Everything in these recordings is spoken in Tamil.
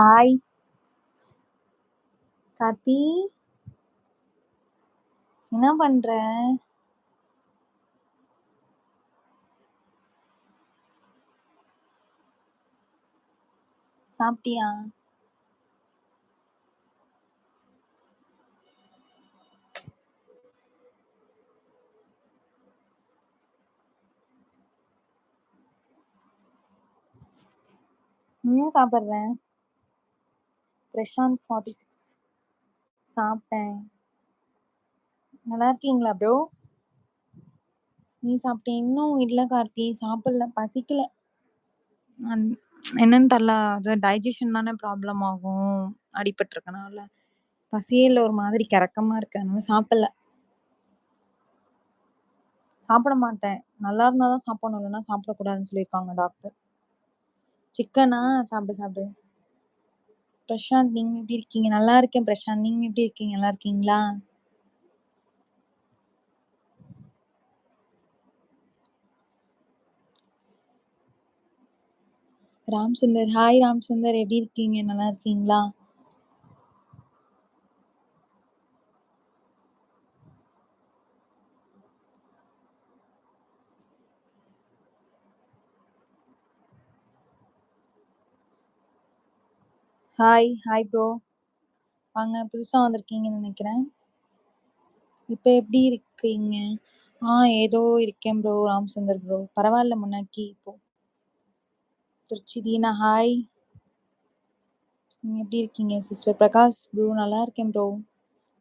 ஹாய். கார்த்தி. என்ன பண்ற? சாப்பிட்டியா? என்ன சாப்பிட்றேன் பிரசாந்த் 46 சாப்பிட்டேன். நல்லா இருக்கீங்களா ப்ரோ? நீ சாப்பிட்டேன் இன்னும் இல்லை கார்த்தி. சாப்பிடல. பசிக்கல. என்னன்னு தெரில அது டைஜஷன் தானே ப்ராப்ளம் ஆகும். அடிபட்டுருக்கனால. பசியே இல்லை ஒரு மாதிரி கிறக்கமாக இருக்கு. அதனால சாப்பிடல. சாப்பிட மாட்டேன். நல்லா இருந்தா தான் சாப்பிடணும். இல்லைன்னா சாப்பிடக்கூடாதுன்னு சொல்லியிருக்காங்க டாக்டர். சிக்கனா? சாப்பிடு, சாப்பிடு. பிரசாந்த் நீங்க எப்படி இருக்கீங்க? நல்லா இருக்கேன் பிரசாந்த். நீங்க எப்படி இருக்கீங்க? நல்லா இருக்கீங்களா? ராம் சுந்தர். ஹாய் ராம் சுந்தர். எப்படி இருக்கீங்க? நல்லா இருக்கீங்களா? ஹாய். Hi bro. வாங்க. புதுசாக வந்திருக்கீங்கன்னு நினைக்கிறேன் இப்போ எப்படி இருக்கீங்க? ஆ ஏதோ இருக்கேன் ப்ரோ. ராம்சந்தர் ப்ரோ. பரவாயில்ல முன்னாக்கி இப்போ. திருச்சி தீனா ஹாய். நீங்கள் எப்படி இருக்கீங்க சிஸ்டர்? பிரகாஷ் ப்ரோ நல்லா இருக்கேன் ப்ரோ.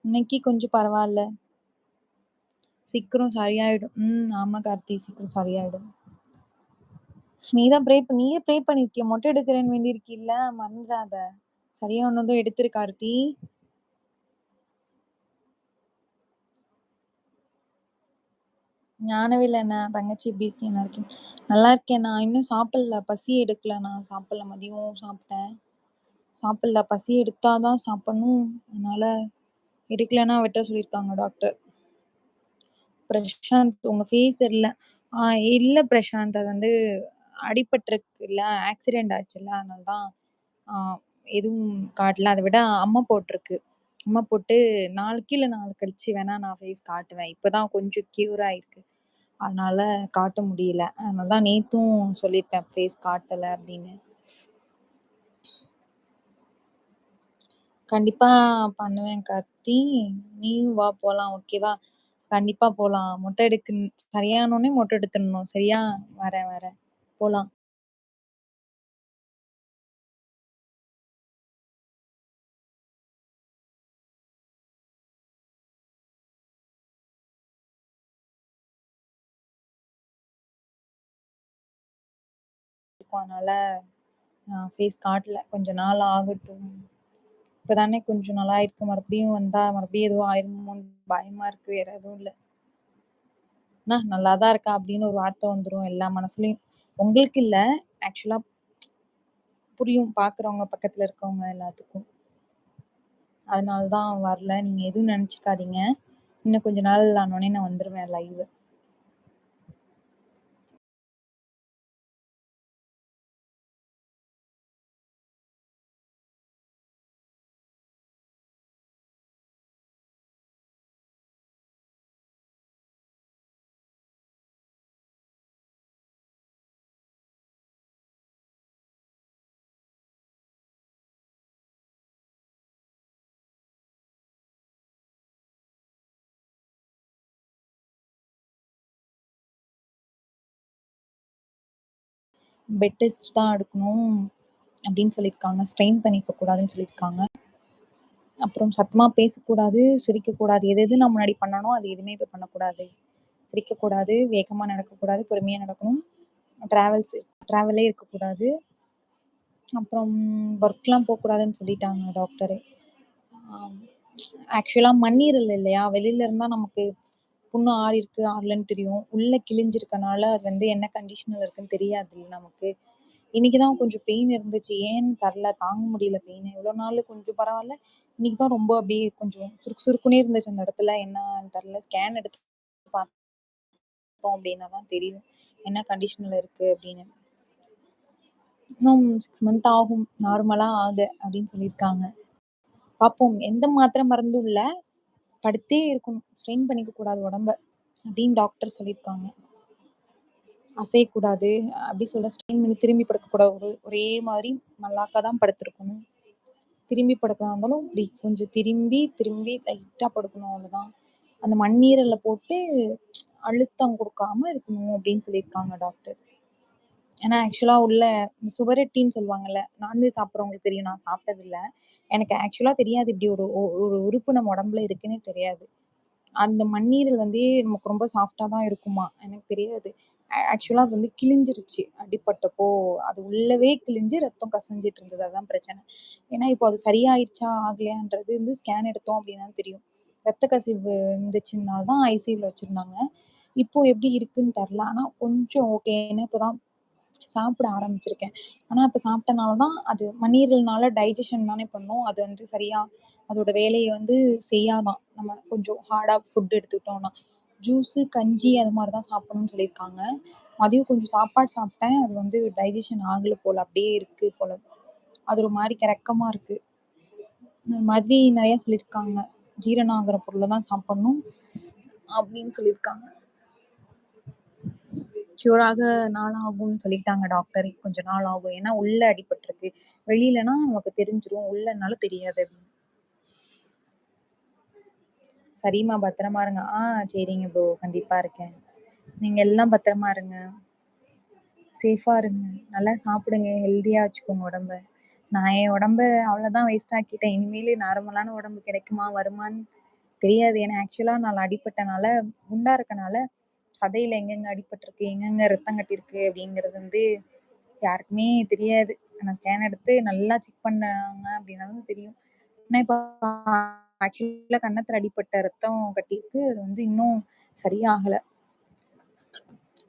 இன்னைக்கு கொஞ்சம் பரவாயில்ல சீக்கிரம் சரியாயிடும். ம். ஆமாம் கார்த்தி. சீக்கிரம் சரியாயிடும். நீ தான் ப்ரே நீயே ப்ரே பண்ணியிருக்கிய. மொட்டை எடுக்கிறேன்னு வேண்டியிருக்கில்ல. சரியா சரியானதும் எடுத்துரு கார்த்தி. ஞானவேல் தங்கச்சி எப்படி இருக்கீங்க? நல்லா நல்லா இருக்கேன். நான் இன்னும் சாப்பிடல. பசி எடுக்கல. நான் சாப்பிடல. மதியம் சாப்பிட்டேன். சாப்பிடல. பசி எடுத்தாதான் சாப்பிடணும். அதனால எடுக்கலன்னா விட்ட சொல்லியிருக்காங்க டாக்டர். பிரசாந்த் உங்க ஃபேஸ் இல்லை ஆ இல்லை பிரசாந்த். அது வந்து அடிபட்டிருக்குல்ல ஆக்சிடென்ட் ஆச்சுல்ல. அதனால தான் எதுவும் காட்டல. அதை விட அம்மா போட்டிருக்கு அம்மா போட்டு நாளைக்கு கீழே நாளை கழிச்சு வேணா நான் ஃபேஸ் காட்டுவேன். இப்போதான் கொஞ்சம் கியூர் ஆயிருக்கு. அதனால காட்ட முடியல. அதனால தான் நேத்தும் சொல்லியிருப்பேன் ஃபேஸ் காட்டல அப்படின்னு. கண்டிப்பா பண்ணுவேன் கத்தி நீயும் வா போலாம். ஓகேவா? கண்டிப்பா போலாம். மொட்டை எடுக்க சரியானோடனே மொட்டை எடுத்துடணும். சரியா? வரேன், வரேன். போலாம். இருக்கும். அதனால நான் ஃபேஸ் காட்டல. கொஞ்ச நாள் ஆகட்டும். இப்போ தானே கொஞ்சம் நல்லா இருக்கு. மறுபடியும் வந்தா மறுபடியும் எதுவும் ஆயிருமோன்னு பயமா இருக்கு. வேற எதுவும் இல்லை அண்ணா நல்லா தான் இருக்கா அப்படின்னு ஒரு வார்த்தை வந்துடும் எல்லா மனசுலயும். உங்களுக்கு இல்ல. ஆக்சுவலா புரியும். பார்க்குறவங்க, பக்கத்துல இருக்கவங்க எல்லாத்துக்கும். அதனால தான் வரல. நீங்க எதுவும் நினச்சிக்காதீங்க இன்னும் கொஞ்ச நாள் ஆனோடனே நான் வந்துருவேன் லைவ். பெட் டெஸ்ட் தான் எடுக்கணும் அப்படின்னு சொல்லியிருக்காங்க. ஸ்ட்ரெயின் பண்ணிக்க கூடாதுன்னு சொல்லியிருக்காங்க. அப்புறம் சத்தமாக பேசக்கூடாது, சிரிக்கக்கூடாது. எது எது நான் முன்னாடி பண்ணனோ அது எதுவுமே இப்போ பண்ணக்கூடாது. சிரிக்கக்கூடாது, வேகமாக நடக்கக்கூடாது, பொறுமையாக நடக்கணும். ட்ராவல்ஸ் ட்ராவலே இருக்கக்கூடாது. அப்புறம் ஒர்க்லாம் போகக்கூடாதுன்னு சொல்லிட்டாங்க டாக்டரு ஆக்சுவலாக மண்ணீரல் இல்லையா? வெளியில இருந்தால் நமக்கு புண்ணு ஆறிருக்கு, ஆறலன்னு தெரியும். உள்ள கிழிஞ்சிருக்கனால அது வந்து என்ன கண்டிஷனில் இருக்குன்னு தெரியாதுல்ல நமக்கு. இன்னைக்கு தான் கொஞ்சம் பெயின் இருந்துச்சு. ஏன்னு தரல தாங்க முடியல பெயின் இவ்வளோ நாள் கொஞ்சம் பரவாயில்ல இன்னைக்கு தான் ரொம்ப அப்படியே கொஞ்சம் சுருக்கு சுருக்குனே இருந்துச்சு அந்த இடத்துல. என்னன்னு தரல ஸ்கேன் எடுத்து பார்த்தோம் அப்படின்னா தான் தெரியும். என்ன கண்டிஷனில் இருக்கு அப்படின்னு. இன்னும் சிக்ஸ் மந்த் ஆகும் நார்மலாக ஆக அப்படின்னு சொல்லியிருக்காங்க. பார்ப்போம். எந்த மாத்திரை மருந்தும் இல்லை படுத்தே இருக்கணும். ஸ்ட்ரெயின் பண்ணிக்க கூடாது உடம்ப. அப்படின்னு டாக்டர் சொல்லியிருக்காங்க. அசையக்கூடாது. அப்படி சொல்ல ஸ்ட்ரெயின் பண்ணி திரும்பி படுக்கக்கூடாது. ஒரு ஒரே மாதிரி மல்லாக்கா தான் படுத்திருக்கணும். திரும்பி படுக்கிறதா இருந்தாலும் இப்படி கொஞ்சம் திரும்பி, திரும்பி லைட்டாக படுக்கணும் அவ்வளோதான். அந்த மண்ணீரலில் போட்டு அழுத்தம் கொடுக்காம இருக்கணும் அப்படின்னு சொல்லியிருக்காங்க டாக்டர். ஏன்னா ஆக்சுவலாக உள்ள இந்த சுவரொட்டின்னு சொல்லுவாங்கல்ல. நான்வெஜ் சாப்பிட்றவங்களுக்கு தெரியும். நான் சாப்பிட்டதில்ல. எனக்கு ஆக்சுவலாக தெரியாது இப்படி ஒரு ஒ ஒரு உறுப்பு நம்ம உடம்புல இருக்குன்னே தெரியாது. அந்த மண்ணீரல் வந்து நமக்கு ரொம்ப சாஃப்டாக தான் இருக்குமா. எனக்கு தெரியாது. ஆக்சுவலாக அது வந்து கிழிஞ்சிருச்சு. அடிப்பட்டப்போ அது உள்ளவே கிழிஞ்சு ரத்தம் கசஞ்சிட்டு இருந்தது. அதுதான் பிரச்சனை. ஏன்னா இப்போ அது சரியாயிருச்சா, ஆகலையான்றது வந்து ஸ்கேன் எடுத்தோம் அப்படின்னா தெரியும். ரத்த கசிவு இருந்துச்சுனால தான் ஐசியூவில் வச்சிருந்தாங்க. இப்போ எப்படி இருக்குன்னு தெரில ஆனால் கொஞ்சம் ஓகே. ஏன்னா தான் சாப்பிட ஆரம்பிச்சிருக்கேன். ஆனால் இப்போ சாப்பிட்டனால தான் அது மண்ணீரல்னால டைஜஷன் தானே பண்ணும். அது வந்து சரியா அதோட வேலையை வந்து செய்யாதான் நம்ம கொஞ்சம் ஹார்டாக ஃபுட் எடுத்துக்கிட்டோம்னா. ஜூஸு, கஞ்சி அது மாதிரி தான் சாப்பிடணும்னு சொல்லியிருக்காங்க. மதியம் கொஞ்சம் சாப்பாடு சாப்பிட்டேன். அது வந்து டைஜஷன் ஆகலை போல் அப்படியே இருக்குது போல. அது ஒரு மாதிரி கிறக்கமாக இருக்குது இந்த மாதிரி நிறையா சொல்லியிருக்காங்க. ஜீரணம் ஆகிற பொருளை தான் சாப்பிடணும். அப்படின்னு சொல்லியிருக்காங்க. க்யூர் ஆக நாள் ஆகும்னு சொல்லிட்டாங்க டாக்டர். கொஞ்ச நாள் ஆகும். ஏன்னா உள்ள அடிபட்டிருக்கு வெளியிலனா நமக்கு தெரிஞ்சிரும். உள்ளனால தெரியாது சரிம்மா பத்திரமா இருங்க. ஆ சரிங்க ப்ரோ. கண்டிப்பா இருக்கேன். நீங்க எல்லாம் பத்திரமா இருங்க. சேஃபா இருங்க. நல்லா சாப்பிடுங்க. ஹெல்த்தியா வச்சுக்கோங்க உடம்ப. நான் என் உடம்ப அவ்வளோதான் வேஸ்ட் ஆக்கிட்டேன். இனிமேல் நார்மலான உடம்பு கிடைக்குமா, வருமான்னு தெரியாது. ஏன்னா ஆக்சுவலா நான் அடிப்பட்டனால குண்டா இருக்கனால சதையில எங்கெங்க அடிபட்டிருக்கு எங்கெங்க ரத்தம் கட்டியிருக்கு அப்படிங்கிறது வந்து யாருக்குமே தெரியாது. நான் ஸ்கேன் எடுத்து நல்லா செக் பண்ணாங்க அப்படின்னா தான் தெரியும். ஏன்னா இப்போ ஆக்சுவலா கன்னத்துல அடிபட்ட ரத்தம் கட்டியிருக்கு. அது வந்து இன்னும் சரியாகல.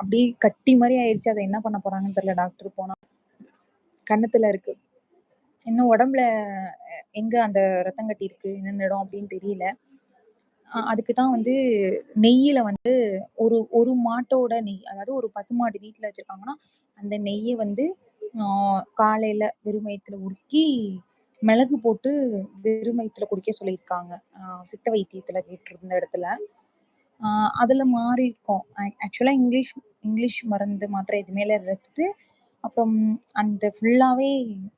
அப்படியே கட்டி மாதிரி ஆயிடுச்சு அதை என்ன பண்ண போறாங்கன்னு தெரியல டாக்டர் போனா. கன்னத்துல இருக்கு. இன்னும் உடம்புல எங்கே எங்க அந்த ரத்தம் கட்டியிருக்கு, எந்தெந்த இடம் அப்படின்னு தெரியல. அதுக்கு தான் வந்து நெய்யில வந்து ஒரு ஒரு மாட்டோட நெய், அதாவது ஒரு பசுமாடு வீட்டில் வச்சிருக்காங்கன்னா, அந்த நெய்யை வந்து காலையில் காலையில வெறும் வயிற்றுல உருக்கி, மிளகு போட்டு வெறும் வயிற்றுல குடிக்க சொல்லியிருக்காங்க. சித்த வைத்தியத்துல கேட்டிருந்த இடத்துல. அதில் அதுல மாறி இருக்கும். ஆக்சுவலா இங்கிலீஷ் இங்கிலீஷ் மருந்து, மாத்திரை இது மேல ரெஸ்ட்டு. அப்புறம் அந்த ஃபுல்லாவே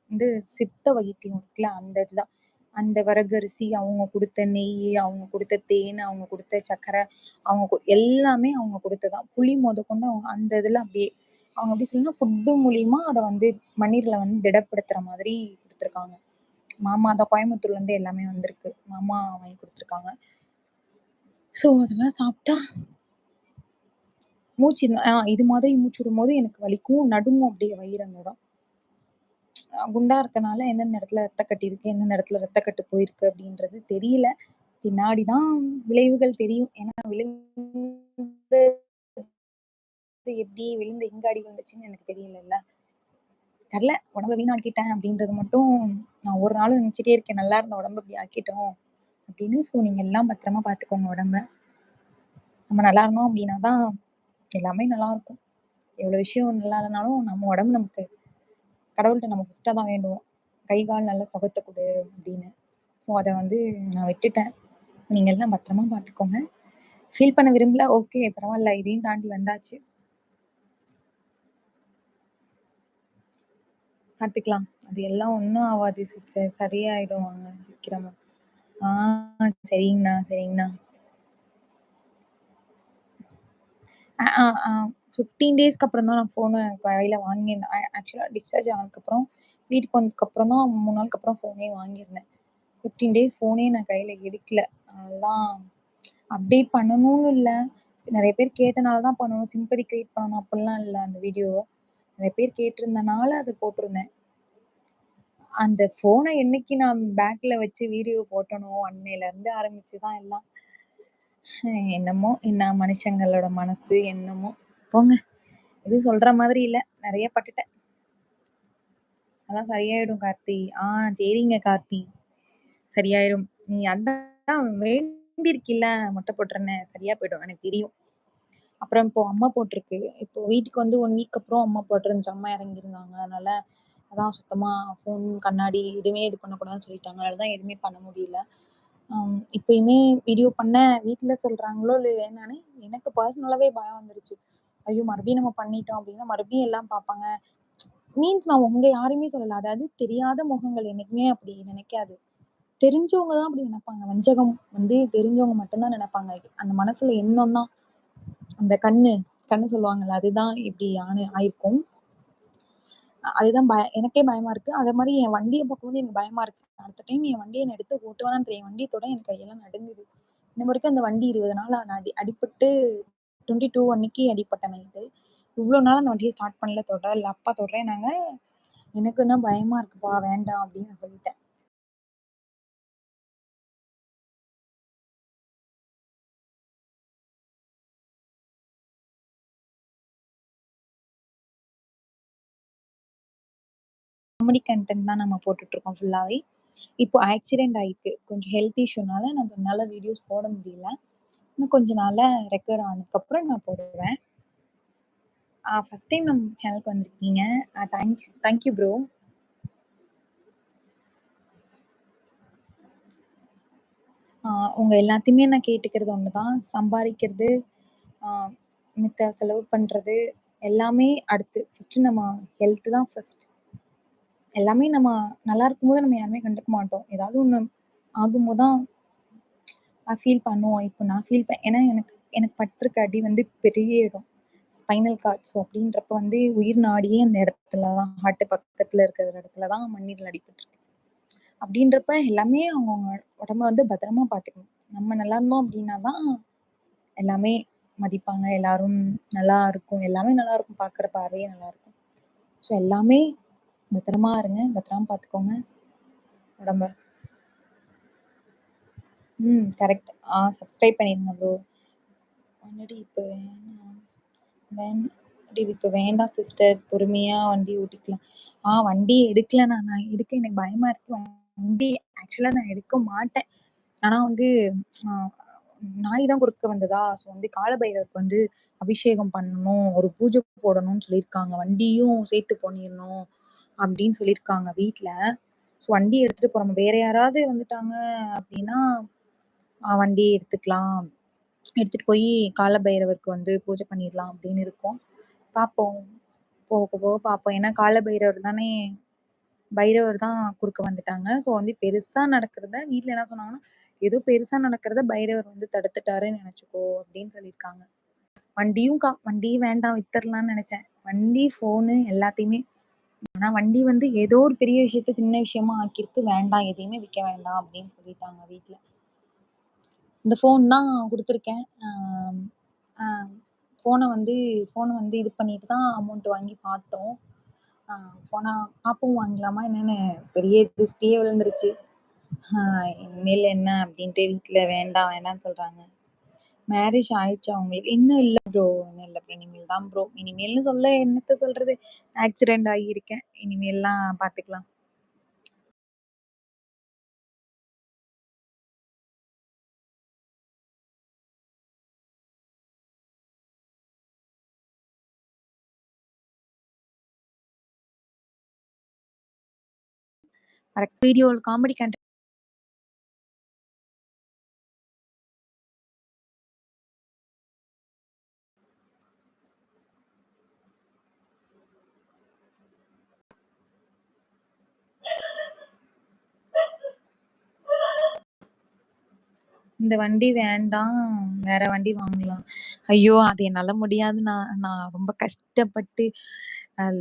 வந்து சித்த வைத்தியம் இருக்குல்ல, அந்த இதுதான். அந்த வரகரிசி, அவங்க கொடுத்த நெய், அவங்க கொடுத்த தேன், அவங்க கொடுத்த சக்கரை அவங்க எல்லாமே அவங்க கொடுத்ததான் புளி முதற்கொண்டு அவங்க அந்த இதுல அப்படியே அவங்க எப்படி சொல்லணும்னா, ஃபுட்டு மூலியமா அதை வந்து மண்ணீரல வந்து திடப்படுத்துற மாதிரி கொடுத்துருக்காங்க மாமா தான் கோயம்புத்தூர்லேருந்து எல்லாமே வந்திருக்கு. மாமா வாங்கி கொடுத்துருக்காங்க ஸோ அதெல்லாம் சாப்பிட்டா மூச்சு ஆ இது மாதிரி மூச்சு விடும் போது எனக்கு வலிக்கும். நடுங்கும் அப்படியே வயிறு அந்த இடம். குண்டா இருக்கனால எந்தெந்த இடத்துல ரத்த கட்டி இருக்கு, எந்தெந்த இடத்துல ரத்தக்கட்டு போயிருக்கு அப்படின்றது தெரியல. பின்னாடி தான் விளைவுகள் தெரியும். ஏன்னா விழுந்து எப்படி, விழுந்து எங்க அடி விழுந்துச்சுன்னு எனக்கு தெரியல தெரில உடம்ப வீணாக்கிட்டேன் அப்படின்றது மட்டும் நான் ஒரு நாளும் நினைச்சிட்டே இருக்கேன். நல்லா இருந்த உடம்பு இப்படி ஆக்கிட்டோம் அப்படின்னு. ஸோ நீங்க எல்லாம் பத்திரமா பார்த்துக்கோங்க உடம்ப. நம்ம நல்லா இருந்தோம் அப்படின்னா தான் எல்லாமே நல்லாருக்கும். எவ்வளோ விஷயம் நல்லா இல்லைனாலும் நம்ம உடம்பு நமக்கு கடவுள்கிட்ட நம்ம ஃபஸ்ட்டாக தான் வேண்டுவோம். கை, கால் நல்லா சுகத்த கொடு அப்படின்னு. ஸோ அதை வந்து நான் விட்டுட்டேன். நீங்க எல்லாம் பத்திரமா பார்த்துக்கோங்க. ஃபீல் பண்ண விரும்பல. ஓகே பரவாயில்ல இதையும் தாண்டி வந்தாச்சு. பார்த்துக்கலாம். அது எல்லாம் ஒன்றும் ஆகாது சிஸ்டர். சரியாயிடுவாங்க சீக்கிரமா. ஆ சரிங்கண்ணா, சரிங்கண்ணா. அ ஆ ஆ 15 டேஸ்க்கு அப்புறம் தான் நான் ஃபோனை கையில் வாங்கியிருந்தேன். ஆக்சுவலாக டிஸ்சார்ஜ் ஆனதுக்கப்புறம், வீட்டுக்கு வந்ததுக்கப்புறம் தான் மூணு நாளுக்கு அப்புறம் ஃபோனே வாங்கியிருந்தேன். 15 டேஸ் ஃபோனே நான் கையில் எடுக்கல. அதெல்லாம் அப்டேட் பண்ணணும்னு இல்லை நிறைய பேர் கேட்டனால தான் பண்ணணும். சிம்பதி கிரியேட் பண்ணணும் அப்படிலாம் இல்லை அந்த வீடியோவை நிறைய பேர் கேட்டிருந்தனால அதை போட்டிருந்தேன். அந்த ஃபோனை என்னைக்கு நான் பேக்கில் வச்சு வீடியோ போட்டனோ, அன்னையிலேருந்து ஆரம்பிச்சு தான் எல்லாம். என்னமோ என்ன மனுஷங்களோட மனசு என்னமோ! போங்க. எதுவும் சொல்ற மாதிரி இல்லை நிறைய பட்டுட்டேன். அதெல்லாம் சரியாயிடும் கார்த்தி. ஆ சரிங்க கார்த்தி. சரியாயிடும் நீ அதான் வேண்டியிருக்கில்ல மொட்டை போட்டுறேன்னு. சரியா போயிடும். எனக்கு தெரியும். அப்புறம் இப்போ அம்மா போட்டிருக்கு. இப்போ வீட்டுக்கு வந்து ஒன் வீக் அப்புறம் அம்மா போட்டிருந்துச்சு. அம்மா இறங்கியிருந்தாங்க. அதனால அதான் சுத்தமாக ஃபோன், கண்ணாடி எதுவுமே இது பண்ணக்கூடாதுன்னு சொல்லிட்டாங்க. அதனால தான் எதுவுமே பண்ண முடியல. இப்பயுமே வீடியோ பண்ண வீட்டில் சொல்றாங்களோ இல்லை என்னன்னு எனக்கு பர்சனலாகவே பயம் வந்துருச்சு. ஐயோ! மறுபடியும் நம்ம பண்ணிட்டோம் அப்படின்னா மறுபடியும் எல்லாம் பார்ப்பாங்க. மீன்ஸ் நான் உங்க யாருமே சொல்லல. அதாவது தெரியாத முகங்கள் என்னைக்குமே அப்படி நினைக்காது. தெரிஞ்சவங்க தான் அப்படி நினைப்பாங்க. வஞ்சகம் வந்து தெரிஞ்சவங்க மட்டும்தான் நினைப்பாங்க. அந்த மனசுல எண்ணம் தான் அந்த கண்ணு கண்ணு சொல்லுவாங்கல்ல, அதுதான் இப்படி ஆன ஆயிருக்கும். அதுதான் பய எனக்கே பயமா இருக்கு. அதே மாதிரி என் வண்டியை பார்க்கும்போது எனக்கு பயமா இருக்கு. அடுத்த டைம் என் வண்டியை நான் எடுத்து ஓட்டுவேனான்னு தெரியும். என் வண்டிய தொட எனக்கு கையெல்லாம் நடுங்குது. இன்ன வரைக்கும் அந்த வண்டி இருபது நாள் அடி அடிபட்டு 22 அன்னைக்கு அடிப்பட்ட நைட்டு. இவ்வளோ நாள் அந்த வண்டியை ஸ்டார்ட் பண்ணல, தொடல. அப்பா தொடறேன்னாங்க. எனக்கு இன்னும் பயமா இருக்குப்பா வேண்டாம் அப்படின்னு நான் சொல்லிட்டேன். காமெடி கண்டென்ட் தான் நம்ம போட்டுட்ருக்கோம் ஃபுல்லாகவே இப்போ ஆக்சிடென்ட் ஆயிருக்கு. கொஞ்சம் ஹெல்த் இஷ்யூனால நம்ம என்னால வீடியோஸ் போட முடியல. இன்னும் கொஞ்ச நாள்ல ரெக்கவர் ஆனதுக்கப்புறம் நான் போடுவேன். ஃபர்ஸ்ட் டைம் நம்ம சேனலுக்கு வந்திருக்கீங்க. Thanks thank you bro. உங்கள் உங்க எல்லாத்தையுமே நான் கேட்டுக்கிறது ஒன்று தான். சம்பாதிக்கிறது மித்த செலவு பண்றது எல்லாமே அடுத்து. ஃபஸ்ட்டு நம்ம ஹெல்த் தான் ஃபர்ஸ்ட். எல்லாமே நம்ம நல்லா இருக்கும்போது நம்ம யாருமே கண்டுக்க மாட்டோம். ஏதாவது ஒன்று ஆகும்போது தான் ஃபீல் பண்ணுவோம். இப்போ நான் ஃபீல் ப ஏன்னா எனக்கு எனக்கு பட்டிருக்க அடி வந்து பெரிய இடம். Spinal card. ஸோ அப்படின்றப்ப வந்து உயிர் நாடியே அந்த இடத்துல தான் ஹார்ட் பக்கத்தில் இருக்கிற இடத்துல தான் மண்ணீரில் அடிபட்டுருக்கு. அப்படின்றப்ப எல்லாமே அவங்க உடம்ப வந்து பத்திரமா பார்த்துக்கணும். நம்ம நல்லா இருந்தோம் அப்படின்னா தான் எல்லாமே மதிப்பாங்க. எல்லாரும் நல்லா இருக்கும். எல்லாமே நல்லாருக்கும். பார்க்குற பார்வையே நல்லாருக்கும். ஸோ எல்லாமே பத்திரமா இருங்க. பத்திரமா பார்த்துக்கோங்க. உடம்ப. ம். கரெக்ட். ஆ சப்ஸ்கிரைப் பண்ணிருங்க ப்ரோ. என்னடி இப்ப வேணாம் வேணாடி இப்ப வேண்டாம் சிஸ்டர். பொறுமையா வண்டி ஓட்டிக்கலாம். ஆ வண்டி எடுக்கல நான். நான் எடுக்க எனக்கு பயமா இருக்கு. வண்டி ஆக்சுவலா நான் எடுக்க மாட்டேன். ஆனா வந்து அ நாய் தான் குறுக்க வந்ததா, ஸோ வந்து காலபைரவருக்கு வந்து அபிஷேகம் பண்ணணும். ஒரு பூஜை போடணும்னு சொல்லியிருக்காங்க. வண்டியும் சேர்த்து பண்ணிரணும் அப்படின்னு சொல்லியிருக்காங்க வீட்ல. ஸோ வண்டி எடுத்துட்டு போறோம். வேற யாராவது வந்துட்டாங்க அப்படின்னா, வண்டி எடுத்துக்கலாம். எடுத்துட்டு கால பைரவருக்கு வந்து பூஜை பண்ணிடலாம் அப்படின்னு இருக்கோம். பார்ப்போம். போக போக பார்ப்போம். ஏன்னா கால பைரவர் தானே பைரவர் தான் குறுக்க வந்துட்டாங்க. ஸோ வந்து பெருசா நடக்கிறத வீட்டில் என்ன சொன்னாங்கன்னா, ஏதோ பெருசா நடக்கிறத பைரவர் வந்து தடுத்துட்டாருன்னு நினச்சிக்கோ அப்படின்னு சொல்லியிருக்காங்க. வண்டியும் கா வண்டியும் வேண்டாம் வித்தரலாம்னு நினச்சேன் வண்டி, ஃபோனு எல்லாத்தையுமே. ஆனா வண்டி வந்து ஏதோ ஒரு பெரிய விஷயத்த சின்ன விஷயமா ஆக்கியிருக்கு. வேண்டாம் எதையுமே விற்க வேண்டாம் அப்படின்னு சொல்லிட்டாங்க வீட்டில் இந்த ஃபோன் தான் கொடுத்துருக்கேன் ஃபோனை வந்து ஃபோனை வந்து இது பண்ணிட்டு தான் அமௌண்ட் வாங்கி பார்த்தோம். ஃபோனை பார்ப்போம் பாப்போம் வாங்கலாமா என்னென்னு பெரிய திருஷ்டியே விழுந்துருச்சு. இனிமேல் என்ன அப்படின்ட்டு வீட்டில் வேண்டாம் வேண்டான்னு சொல்கிறாங்க மேரேஜ் ஆயிடுச்சு அவங்களுக்கு இன்னும் இல்லை ப்ரோ. இன்னும் இல்லை ப்ரோ. இனிமேல் தான் ப்ரோ. இனிமேல்னு சொல்ல என்னத்த சொல்கிறது ஆக்சிடெண்ட் ஆகியிருக்கேன். இனிமேல்லாம் பார்த்துக்கலாம். கரெக்ட் வீடியோ காமெடி கண்ட இந்த வண்டி வேண்டாம். வேற வண்டி வாங்கலாம். ஐயோ! அது என்னால முடியாது. நான் நான் ரொம்ப கஷ்டப்பட்டு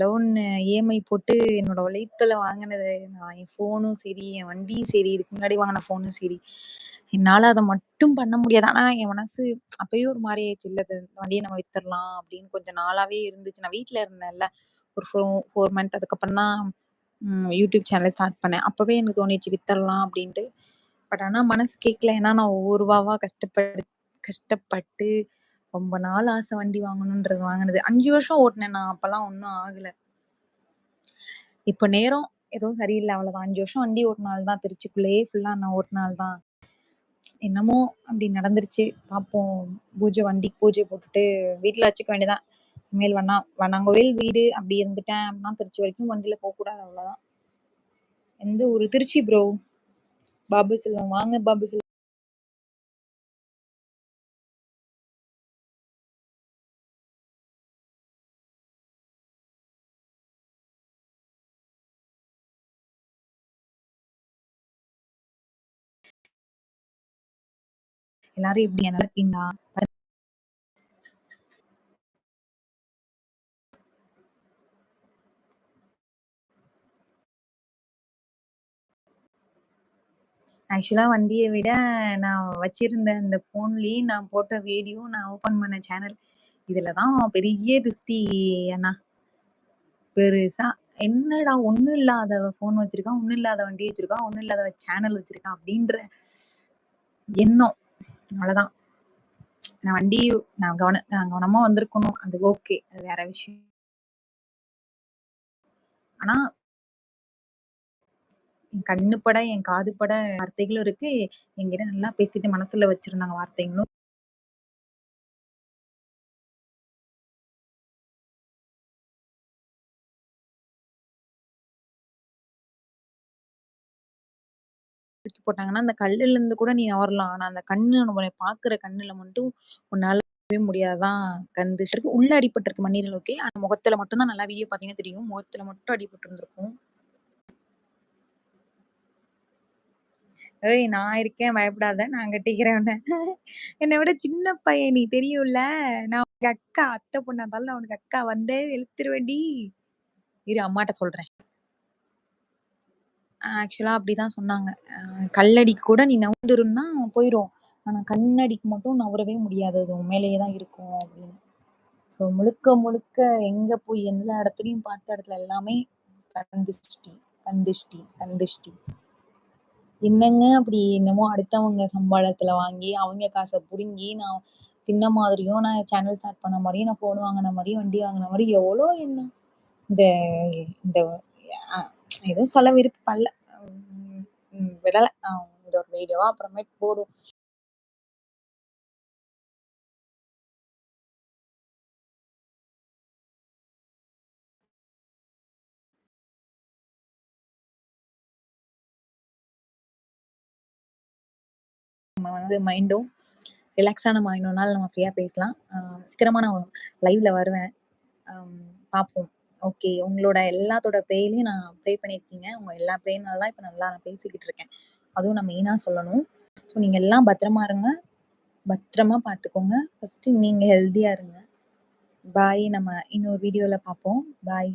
லோன் இஎம்ஐ போட்டு என்னோட உழைப்பில் வாங்கினது நான் என் ஃபோனும் சரி, என் வண்டியும் சரி, இதுக்கு முன்னாடி வாங்கின ஃபோனும் சரி. என்னால் அதை மட்டும் பண்ண முடியாது. ஆனால் என் மனசு அப்பயே ஒரு மாதிரி ஆயிடுச்சு. இல்லை வண்டியை நம்ம வித்துடலாம் அப்படின்னு கொஞ்சம் நாளாகவே இருந்துச்சு. நான் வீட்டில் இருந்தேன்ல. ஒரு ஃபோ ஃபோர் மந்த் அதுக்கப்புறம் தான் யூடியூப் சேனல் ஸ்டார்ட் பண்ணேன். அப்போவே எனக்கு தோணிச்சு வித்தரலாம் அப்படின்ட்டு. பட் ஆனால் மனசு கேட்கல. ஏன்னா நான் ஒவ்வொரு ரூபாவா கஷ்டப்படு கஷ்டப்பட்டு ரொம்ப நாள் ஆசை வண்டி வாங்கணுன்றது வாங்கினது அஞ்சு வருஷம் ஓட்டினேன் நான். அப்பெல்லாம் ஒன்றும் ஆகலை இப்போ நேரம் எதுவும் சரியில்லை அவ்வளோதான். அஞ்சு வருஷம் வண்டி ஓட்டினால் தான் திருச்சிக்குள்ளேயே ஃபுல்லாக நான் ஓட்டினால் தான். என்னமோ அப்படி நடந்துருச்சு. பார்ப்போம். பூஜை வண்டி பூஜை போட்டுட்டு வீட்டில் வச்சுக்க வேண்டியதான். இனிமேல் வண்ணா வண்ணாங்கோவில் வீடு அப்படி இருந்துட்டேன் அப்படின்னா திருச்சி வரைக்கும் வண்டியில் போகக்கூடாது அவ்வளோதான் எந்த ஊர் திருச்சி ப்ரோ பாபு செல்வம் வாங்க பாபு செல்வம் எல்லாரும் எப்படி நல்லா இருக்கீங்களா ஆக்சுவலாக வண்டியை விட நான் வச்சிருந்த இந்த ஃபோன்லேயும் நான் போட்ட வீடியோ, நான் ஓப்பன் பண்ண சேனல் இதில் தான் பெரிய திருஷ்டி அண்ணா. பெருசா என்னடா ஒன்றும் இல்லாத ஃபோன் வச்சுருக்கான் ஒன்றும் இல்லாத வண்டி வச்சுருக்கான் ஒன்றும் இல்லாத சேனல் வச்சுருக்கான் அப்படின்ற எண்ணம். அவ்வளோதான். நான் வண்டி நான் கவன நான் கவனமா வந்திருக்கணும். அது ஓகே. அது வேற விஷயம். ஆனா என் கண்ணு பட, என் காது பட வார்த்தைகளும் இருக்கு. என்கிட்ட நல்லா பேசிட்டு மனசுல வச்சிருந்தாங்க வார்த்தைகளும் தூக்கி போட்டாங்கன்னா, அந்த கல்லுல இருந்து கூட நீ நவரலாம். ஆனா அந்த கண்ணு உன்ன பார்க்குற கண்ணுல மட்டும் உன்னாலவே முடியாதான் கந்து இருக்கு. உள்ள அடிபட்டுருக்கு மண்ணீரல் ஓகே. ஆனா முகத்துல மட்டும் தான் நல்லா வீடியோ பாத்தீங்கன்னா தெரியும். முகத்துல மட்டும் அடிபட்டு இருந்திருக்கும் ஏய் நான் இருக்கேன் பயப்படாத. நான் கட்டிக்கிறேன் உன்ன. என்ன விட சின்ன பையன் நீ தெரியும்ல. நான் உனக்கு அக்கா. அத்தை பொண்ணா இருந்தாலும் நான் உனக்கு அக்கா. வந்தே எழுத்துருவேண்டி இரு அம்மாட்ட சொல்றேன். ஆக்சுவலா அப்படிதான் சொன்னாங்க. கல்லடிக்கு கூட நீ நவுந்துருன்னா போயிடும் ஆனால் கண்ணடிக்கு மட்டும் நவரவே முடியாது. அது உண்மையிலேயே தான் இருக்கும் அப்படின்னு. ஸோ முழுக்க முழுக்க எங்கே போய் எல்லா இடத்துலையும் பார்த்த இடத்துல எல்லாமே கந்திஷ்டி கந்திஷ்டி கந்திஷ்டி என்னங்க அப்படி என்னமோ அடுத்தவங்க சம்பளத்தில் வாங்கி, அவங்க காசை புடுங்கி, நான் தின்ன மாதிரியும், நான் சேனல் ஸ்டார்ட் பண்ண மாதிரியும் நான் ஃபோன் வாங்கின மாதிரியும் வண்டி வாங்கின மாதிரி எவ்வளோ என்ன இந்த இந்த இன்ஃபர்மேஷன் எதுவும் சொல்ல விருப்பப்படல. ம் விடல. இந்த ஒரு வீடியோவா அப்புறமேட்டு போடும் நம்ம வந்து மைண்டும் ரிலாக்ஸான மைண்டோனால நம்ம ஃப்ரீயாக பேசலாம். சீக்கிரமாக நான் லைவ்ல வருவேன். பார்ப்போம். ஓகே. உங்களோட எல்லாத்தோட ப்ரேயர்லயும் நான் ப்ரே பண்ணியிருக்கீங்க. உங்க எல்லா ப்ரேயர்னால தான் நல்லா நான் பேசிக்கிட்டு இருக்கேன். அதுவும் நான் மெயினாக சொல்லணும். ஸோ நீங்க எல்லாம் பத்திரமா இருங்க. பத்திரமா பார்த்துக்கோங்க. ஃபஸ்ட்டு நீங்க ஹெல்த்தியாக இருங்க. பாய். நம்ம இன்னொரு வீடியோல பார்ப்போம். பாய்.